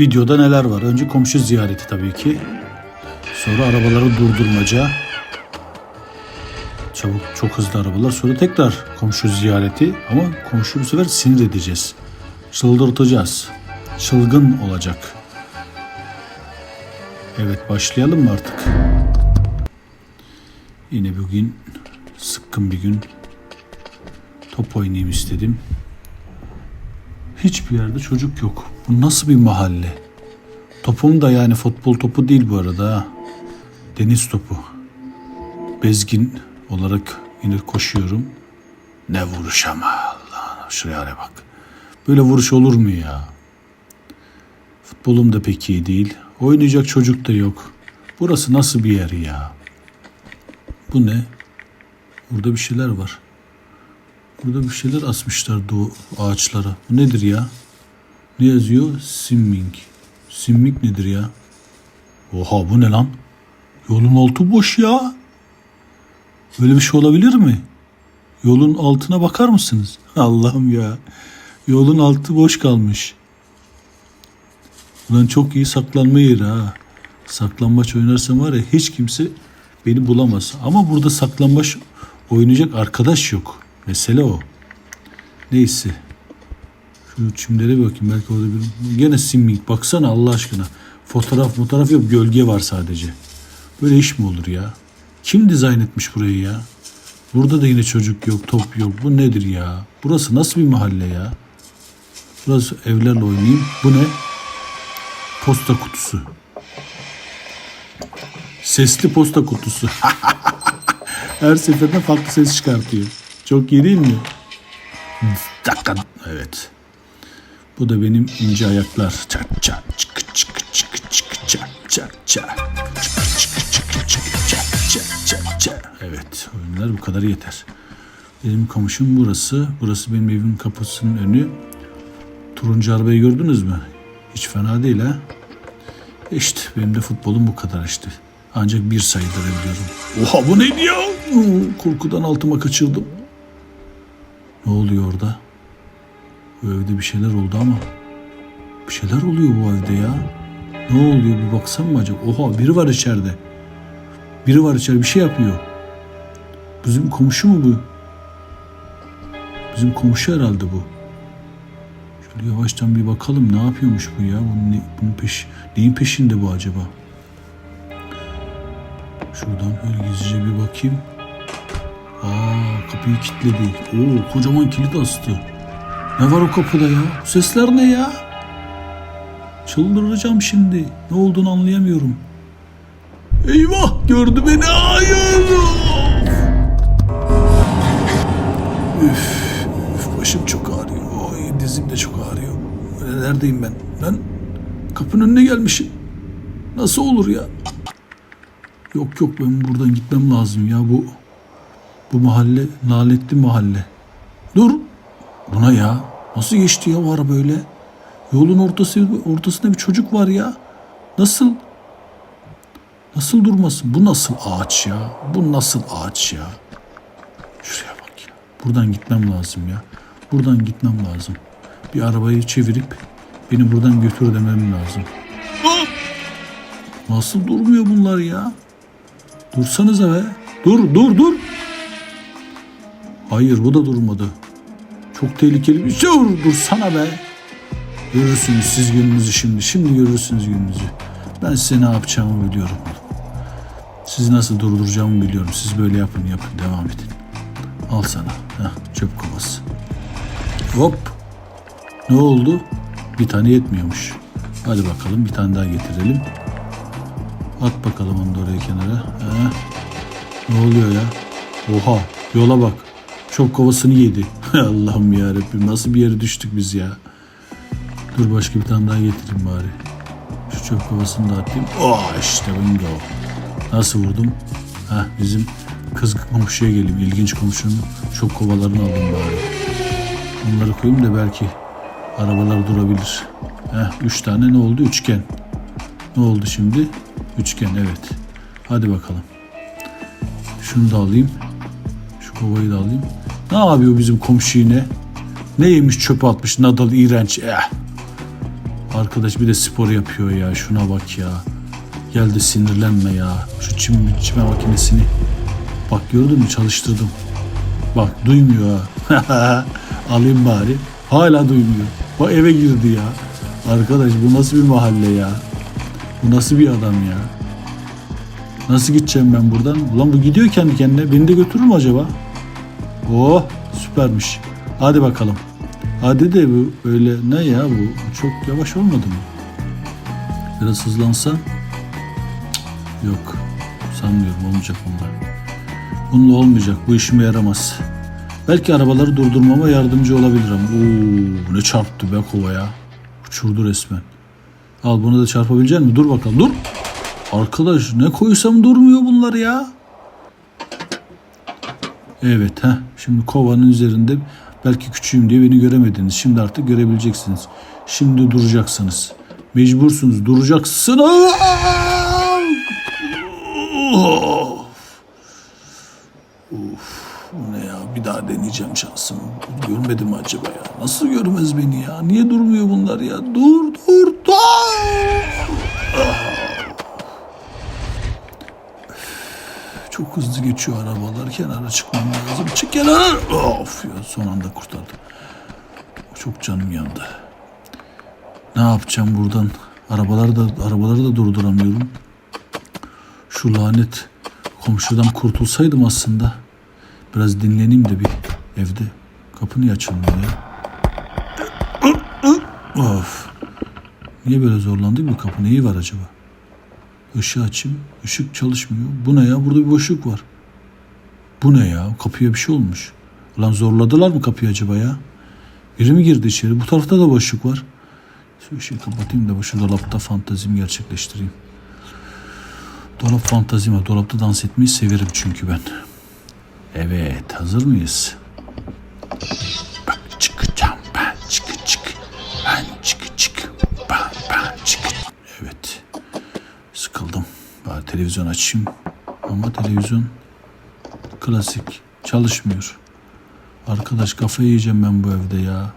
Videoda neler var? Önce komşu ziyareti tabii ki. Sonra arabaları durdurmaca. Çabuk çok hızlı arabalar. Sonra tekrar komşu ziyareti. Ama komşu bu sefer sinir edeceğiz. Çıldırtacağız. Çılgın olacak. Evet başlayalım mı artık? Yine bugün sıkkın bir gün. Top oynayayım istedim. Hiçbir yerde çocuk yok. Bu nasıl bir mahalle? Topum da yani futbol topu değil bu arada. Deniz topu. Bezgin olarak yine koşuyorum. Ne vuruş ama Allah şuraya hale bak. Böyle vuruş olur mu ya? Futbolum da pek iyi değil. Oynayacak çocuk da yok. Burası nasıl bir yer ya? Bu ne? Burada bir şeyler var. Burada bir şeyler asmışlar bu ağaçlara. Bu nedir ya? Ne yazıyor? Simming. Simming nedir ya? Oha bu ne lan? Yolun altı boş ya. Böyle bir şey olabilir mi? Yolun altına bakar mısınız? Allah'ım ya. Yolun altı boş kalmış. Ulan çok iyi saklanma yeri ha. Saklambaç oynarsam var ya hiç kimse beni bulamaz. Ama burada saklambaç oynayacak arkadaş yok. Mesele o. Neyse. Şu çimlere bir bakayım belki orada bir... Gene simming baksana Allah aşkına. Fotoğraf fotoğraf yok gölge var sadece. Böyle iş mi olur ya? Kim dizayn etmiş burayı ya? Burada da yine çocuk yok, top yok. Bu nedir ya? Burası nasıl bir mahalle ya? Burası evlerle oynayayım. Bu ne? Posta kutusu. Sesli posta kutusu. Her seferinde farklı ses çıkartıyor. Çok iyi değil mi? Dakika. Evet. Bu da benim ince ayaklar. Çat çat çıkı çıkı çıkı çıkı çat çat çat. Evet oyunlar bu kadar yeter. Benim komşum burası. Burası benim evimin kapısının önü. Turuncu arabayı gördünüz mü? Hiç fena değil ha. İşte benim de futbolum bu kadar işte. Ancak bir saydırabiliyorum. Oha bu neydi ya? Korkudan altıma kaçırdım. Ne oluyor orada? Bu evde bir şeyler oldu ama. Bir şeyler oluyor bu evde ya. Ne oluyor bir baksam mı acaba? Oha biri var içeride. Biri var içeride bir şey yapıyor. Bizim komşu mu bu? Bizim komşu herhalde bu. Şöyle yavaştan bir bakalım ne yapıyormuş bu ya? Bunun, ne, bunun peş, neyin peşinde bu acaba? Şuradan öyle gizlice bir bakayım. Aa kapıyı kilitledi. Oo kocaman kilit astı. Ne var o kapıda ya? Bu sesler ne ya? Çıldıracağım şimdi. Ne olduğunu anlayamıyorum. Eyvah gördü beni. Hayır. Üf, üf başım çok ağrıyor. Oy, dizim de çok ağrıyor. Neredeyim ben? Ben kapının önüne gelmişim. Nasıl olur ya? Yok yok ben buradan gitmem lazım ya bu bu mahalle lanetli mahalle. Dur. Buna ya. Nasıl geçti ya var böyle? Yolun ortası ortasında bir çocuk var ya. Nasıl? Nasıl durmasın? Bu nasıl ağaç ya? Bu nasıl ağaç ya? Şuraya bak ya. Buradan gitmem lazım ya. Buradan gitmem lazım. Bir arabayı çevirip beni buradan götür demem lazım. Nasıl durmuyor bunlar ya? Dursanıza be. Dur dur dur. Hayır bu da durmadı. Çok tehlikeli bir şey. Dur dursana be. Görürsünüz siz gününüzü şimdi. Şimdi görürsünüz gününüzü. Ben size ne yapacağımı biliyorum. Sizi nasıl durduracağımı biliyorum. Siz böyle yapın yapın devam edin. Al sana. Heh, çöp kovası. Hop. Ne oldu? Bir tane yetmiyormuş. Hadi bakalım bir tane daha getirelim. At bakalım onu da oraya kenara. Heh. Ne oluyor ya? Oha yola bak. Çöp kovasını yedi. Allah'ım ya Rabbim nasıl bir yere düştük biz ya. Dur başka bir tane daha getireyim bari. Şu çöp kovasını da atayım. Oh işte bingo. Nasıl vurdum? Heh, bizim kız komşuya geleyim. İlginç komşunun çöp kovalarını alayım bari. Bunları koyayım da belki arabalar durabilir. Heh, üç tane ne oldu? Üçgen. Ne oldu şimdi? Üçgen evet. Hadi bakalım. Şunu da alayım. Şu kovayı da alayım. Ne yapıyor bizim komşu yine? Ne yemiş çöpe atmış nadal iğrenç. Eh. Arkadaş bir de spor yapıyor ya. Şuna bak ya. Geldi sinirlenme ya. Şu çim, çime makinesini. Bak gördün mü çalıştırdım. Bak duymuyor ha. Alayım bari. Hala duymuyor. Bak eve girdi ya. Arkadaş bu nasıl bir mahalle ya? Bu nasıl bir adam ya? Nasıl gideceğim ben buradan? Ulan bu gidiyor kendi kendine. Beni de götürür mü acaba? Oh süpermiş. Hadi bakalım. Hadi de bu öyle ne ya bu? Çok yavaş olmadı mı? Biraz hızlansa? Yok. Sanmıyorum olmayacak bunlar. Bununla olmayacak. Bu işime yaramaz. Belki arabaları durdurmama yardımcı olabilirim. Oo, ne çarptı be kovaya. Uçurdu resmen. Al bunu da çarpabilecek misin? Dur bakalım. Dur. Arkadaş ne koysam durmuyor bunlar ya. Evet ha. Şimdi kovanın üzerinde belki küçüğüm diye beni göremediniz. Şimdi artık görebileceksiniz. Şimdi duracaksınız. Mecbursunuz. Duracaksınız. Of. Bu ne ya? Bir daha deneyeceğim şansımı. Görmedi mi acaba ya? Nasıl görmez beni ya? Niye durmuyor bunlar ya? Dur dur dur. Çok hızlı geçiyor arabalar. Kenara çıkmam lazım. Çık kenara. Of ya son anda kurtardım. Çok canım yandı. Ne yapacağım buradan? Arabaları da arabaları da durduramıyorum. Şu lanet komşudan kurtulsaydım aslında. Biraz dinleneyim de bir evde. Kapı niye açılmıyor ya? Of. Niye böyle zorlandık bu kapı? Neyi var acaba? Işığı açayım. Işık çalışmıyor. Bu ne ya? Burada bir boşluk var. Bu ne ya? Kapıya bir şey olmuş. Ulan zorladılar mı kapıyı acaba ya? Biri mi girdi içeri? Bu tarafta da boşluk var. Şu ışığı kapatayım da bu şu dolapta fantazimi gerçekleştireyim. Dolap fantazim var. Dolapta dans etmeyi severim çünkü ben. Evet, hazır mıyız? Bari televizyon açayım. Ama televizyon klasik. Çalışmıyor. Arkadaş kafayı yiyeceğim ben bu evde ya.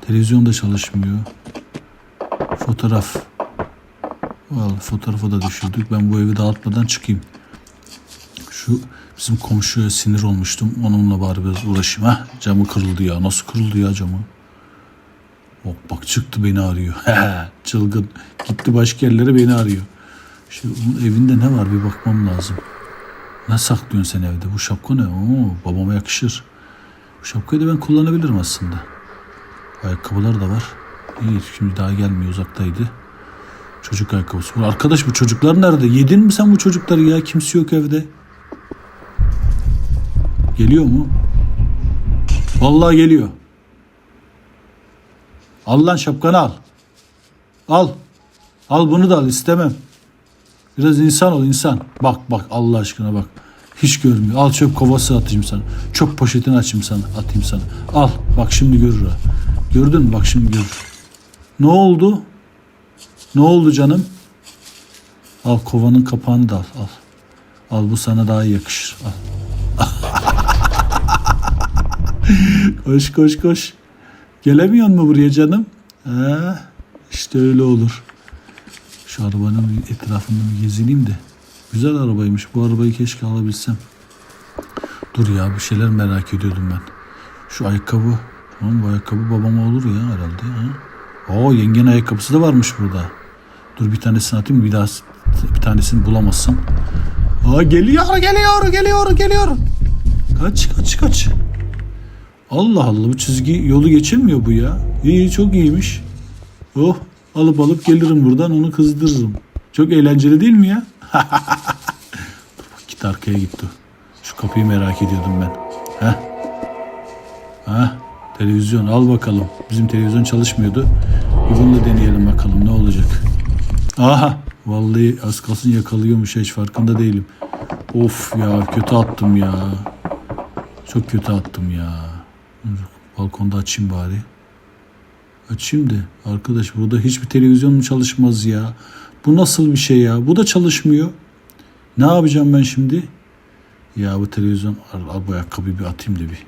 Televizyon da çalışmıyor. Fotoğraf. Vallahi fotoğrafı da düşürdük. Ben bu evi dağıtmadan çıkayım. Şu bizim komşuya sinir olmuştum. Onunla bari biraz uğraşayım. Heh, camı kırıldı ya. Nasıl kırıldı ya camı? Hop bak çıktı beni arıyor. Çılgın. Gitti başka yerlere beni arıyor. Şimdi onun evinde ne var bir bakmam lazım. Ne saklıyorsun sen evde? Bu şapka ne? Oo, babama yakışır. Bu şapkayı da ben kullanabilirim aslında. Ayakkabılar da var. İyi şimdi daha gelmiyor uzaktaydı. Çocuk ayakkabısı. Arkadaş bu çocuklar nerede? Yedin mi sen bu çocukları ya? Kimse yok evde. Geliyor mu? Vallahi geliyor. Al lan şapkanı al. Al. Al bunu da al istemem. Biraz insan ol insan. Bak bak Allah aşkına bak. Hiç görmüyor. Al çöp kovası atayım sana. Çöp poşetini açayım sana. Atayım sana. Al. Bak şimdi görür ha. Gördün mü? Bak şimdi görür. Ne oldu? Ne oldu canım? Al kovanın kapağını da al. Al. Al bu sana daha yakışır. Al. koş koş koş. Gelemiyor mu buraya canım? He, işte öyle olur. Şu arabanın etrafında bir gezineyim de. Güzel arabaymış. Bu arabayı keşke alabilsem. Dur ya bir şeyler merak ediyordum ben. Şu ayakkabı. Oğlum bu ayakkabı babama olur ya herhalde. Ha? Oo yengen ayakkabısı da varmış burada. Dur bir tanesini atayım bir daha bir tanesini bulamazsam. Aa geliyor geliyor geliyor geliyor. Kaç kaç kaç. Allah Allah bu çizgi yolu geçemiyor bu ya. İyi çok iyiymiş. Oh alıp alıp gelirim buradan onu kızdırırım. Çok eğlenceli değil mi ya? Git arkaya gitti. Şu kapıyı merak ediyordum ben. Heh. Heh. Televizyon al bakalım. Bizim televizyon çalışmıyordu. Bir bunu da deneyelim bakalım ne olacak. Aha vallahi az kalsın yakalıyormuş hiç farkında değilim. Of ya kötü attım ya. Çok kötü attım ya. Balkonda açayım bari. Açayım da arkadaş burada hiçbir televizyon mu çalışmaz ya? Bu nasıl bir şey ya? Bu da çalışmıyor. Ne yapacağım ben şimdi? Ya bu televizyon al, al bu ayakkabıyı bir atayım da bir.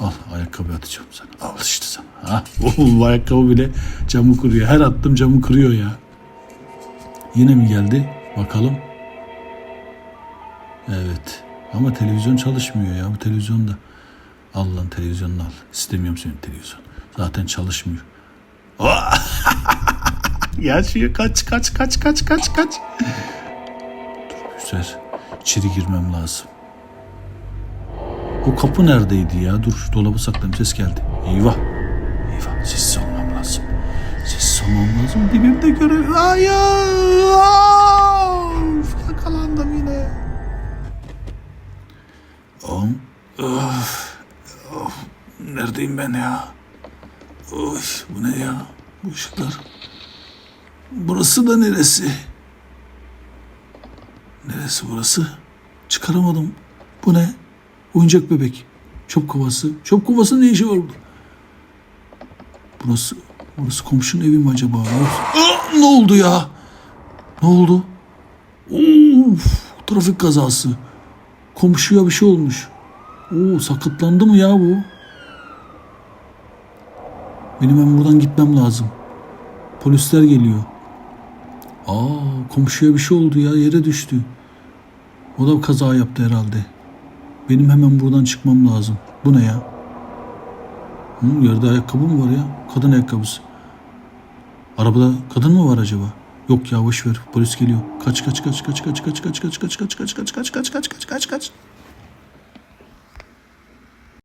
Al ayakkabı atacağım sana. Al işte sana. Ha? Oğlum ayakkabı bile camı kırıyor. Her attım camı kırıyor ya. Yine mi geldi? Bakalım. Evet. Ama televizyon çalışmıyor ya. Bu televizyon da. Al lan televizyonunu al. İstemiyorum senin televizyon. Zaten çalışmıyor. Yaşıyor. Kaç kaç kaç kaç kaç kaç. Dur güzel. İçeri girmem lazım. O kapı neredeydi ya? Dur şu dolabı saklayayım. Ses geldi. Eyvah. Eyvah. Sessiz olmam lazım. Sessiz olmam lazım. Dibimde görev. Hayır. Of, Yakalandım yine. Oğlum. Of. Of. Neredeyim ben ya? Of. Bu ne ya? Bu ışıklar. Burası da neresi? Neresi burası? Çıkaramadım. Bu ne? Oyuncak bebek. Çöp kovası. Çöp kovası ne işi var burada? Burası, burası komşunun evi mi acaba? Aa, ne oldu ya? Ne oldu? Of, trafik kazası. Komşuya bir şey olmuş. Oo, sakatlandı mı ya bu? Benim hemen buradan gitmem lazım. Polisler geliyor. Aa, komşuya bir şey oldu ya, yere düştü. O da kaza yaptı herhalde. Benim hemen buradan çıkmam lazım. Bu ne ya? Hı, yerde ayakkabı mı var ya? Kadın ayakkabısı. Arabada kadın mı var acaba? Yok ya boş ver. Polis geliyor. Kaç kaç kaç kaç kaç kaç kaç kaç kaç kaç kaç kaç kaç kaç kaç kaç kaç kaç kaç